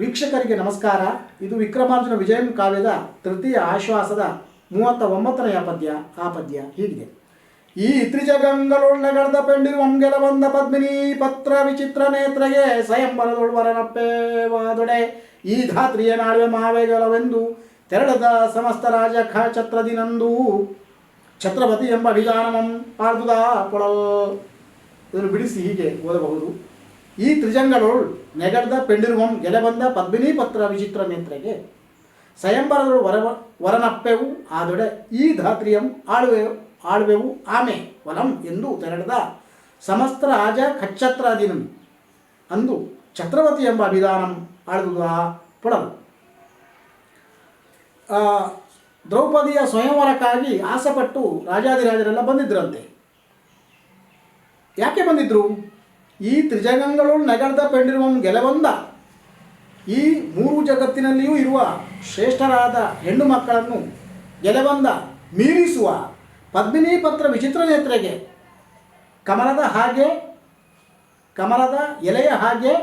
ವೀಕ್ಷಕರಿಗೆ ನಮಸ್ಕಾರ. ಇದು ವಿಕ್ರಮಾರ್ಜುನ ವಿಜಯಂ ಕಾವ್ಯದ ತೃತೀಯ ಆಶ್ವಾಸದ ಮೂವತ್ತ ಒಂಬತ್ತನೆಯ ಪದ್ಯ. ಆ ಪದ್ಯ ಹೀಗಿದೆ. ಈ ತ್ರಿಜಗಂಗಳುಳ್ಳ ಪೆಂಡಿರು ಒಂಗೆಲ ಬಂದ ಪದ್ಮಿನಿ ಪತ್ರ ವಿಚಿತ್ರ ನೇತ್ರಗೆ ಸ್ವಯಂವರದೊಳ್ವರನಪ್ಪೇವಾದೊಡೆ ಈ ಧಾತ್ರಿಯ ನಾಳುವೆ ಮಾವೇಗಲವೆಂದು ತೆರಳದ ಸಮಸ್ತ ರಾಜ ಛತ್ರದಿನಂದು ಛತ್ರಪತಿ ಎಂಬ ಅಭಿಜಾನಮಂ ಪಾರ್ದುದ ಪೊಳಲ್ ಇದನ್ನು ಬಿಡಿಸಿ ಹೀಗೆ ಓದಬಹುದು. ಈ ತ್ರಿಜಂಗಳು ನೆಗರ್ದ ಪೆಂಡಿರುವಂ ಗೆಲಬಂದ ಪದ್ಮಿನಿ ಪತ್ರ ವಿಚಿತ್ರ ನೇತ್ರೆಗೆ. ಸ್ವಯಂವರದೊಳು ವರ ವರನಪ್ಪೆವು ಆದೊಡೆ ಈ ಧಾತ್ರಿಯಂ ಆಳುವೆ ಆಳುವೆವು ಆಮೆ ವಲಂ ಎಂದು ತೆರಳದ ಸಮಸ್ತ ರಾಜ ಖಚ್ಚತ್ರಾದಿನಂ ಅಂದು ಛತ್ರವತಿ ಎಂಬ ಅಭಿಧಾನಂ ಆಳುವುದ ಆ, ದ್ರೌಪದಿಯ ಸ್ವಯಂವರಕ್ಕಾಗಿ ಆಸೆಪಟ್ಟು ರಾಜಾದಿರಾಜರೆಲ್ಲ ಬಂದಿದ್ರಂತೆ. ಯಾಕೆ ಬಂದಿದ್ರು? ಈ ತ್ರಿಜಗಂಗಳು ನಗರದ ಪೆಂಡಿರುವಂ ಗೆಲವಂದ ಈ ಮೂರು ಜಗತ್ತಿನಲ್ಲಿಯೂ ಇರುವ ಶ್ರೇಷ್ಠರಾದ ಹೆಣ್ಣು ಮಕ್ಕಳನ್ನು ಗೆಲವಂದ ಮೀರಿಸುವ ಪದ್ಮಿನಿ ಪತ್ರ ವಿಚಿತ್ರ ನೇತ್ರೆಗೆ, ಕಮಲದ ಹಾಗೆ, ಕಮಲದ ಎಲೆಯ ಹಾಗೆ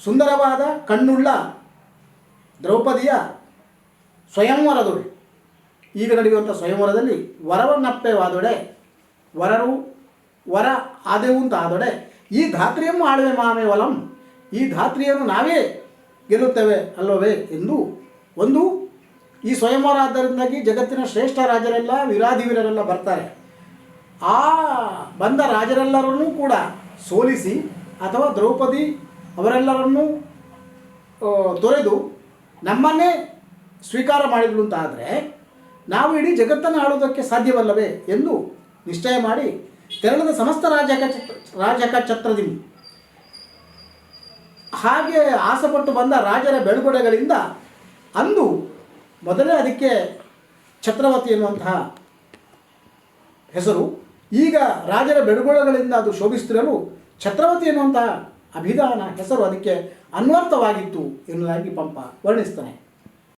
ಸುಂದರವಾದ ಕಣ್ಣುಳ್ಳ ದ್ರೌಪದಿಯ ಸ್ವಯಂವರದೊಳು. ಈಗ ನಡೆಯುವಂಥ ಸ್ವಯಂವರದಲ್ಲಿ ವರವನ್ನಪ್ಪೆವಾದೊಡೆ ವರರು ವರ ಆದೆವು ಅಂತ ಆದೊಡೆ ಈ ಧಾತ್ರಿಯನ್ನು ಆಳುವೆ ಮಾಮೇವಲಂ ಈ ಧಾತ್ರಿಯನ್ನು ನಾವೇ ಗೆಲ್ಲುತ್ತೇವೆ ಅಲ್ಲವೇ ಎಂದು ಒಂದು ಈ ಸ್ವಯಂವರ ಆದ್ದರಿಂದಾಗಿ ಜಗತ್ತಿನ ಶ್ರೇಷ್ಠ ರಾಜರೆಲ್ಲ ವೀರಾಧಿವೀರರೆಲ್ಲ ಬರ್ತಾರೆ. ಆ ಬಂದ ರಾಜರೆಲ್ಲರನ್ನೂ ಕೂಡ ಸೋಲಿಸಿ ಅಥವಾ ದ್ರೌಪದಿ ಅವರೆಲ್ಲರನ್ನೂ ತೊರೆದು ನಮ್ಮನ್ನೇ ಸ್ವೀಕಾರ ಮಾಡಿದ್ಲು ಅಂತ ಆದರೆ ನಾವು ಇಡೀ ಜಗತ್ತನ್ನು ಆಳುವುದಕ್ಕೆ ಸಾಧ್ಯವಲ್ಲವೇ ಎಂದು ನಿಶ್ಚಯ ಮಾಡಿ ತೆರಳದ ಸಮಸ್ತ ರಾಜ ರಾಜಕ ಛತ್ರದಿನಿ ಹಾಗೆ ಆಸೆಪಟ್ಟು ಬಂದ ರಾಜರ ಬೆಳಗೊಡೆಗಳಿಂದ ಅಂದು ಮೊದಲೇ ಅದಕ್ಕೆ ಛತ್ರವತಿ ಎನ್ನುವಂತಹ ಹೆಸರು. ಈಗ ರಾಜರ ಬೆಡಗೊಳಗಳಿಂದ ಅದು ಶೋಭಿಸುತ್ತಿರಲು ಛತ್ರವತಿ ಎನ್ನುವಂತಹ ಅಭಿಧಾನ ಹೆಸರು ಅದಕ್ಕೆ ಅನ್ವರ್ಥವಾಗಿತ್ತು ಎನ್ನುವುದಾಗಿ ಪಂಪ ವರ್ಣಿಸ್ತಾನೆ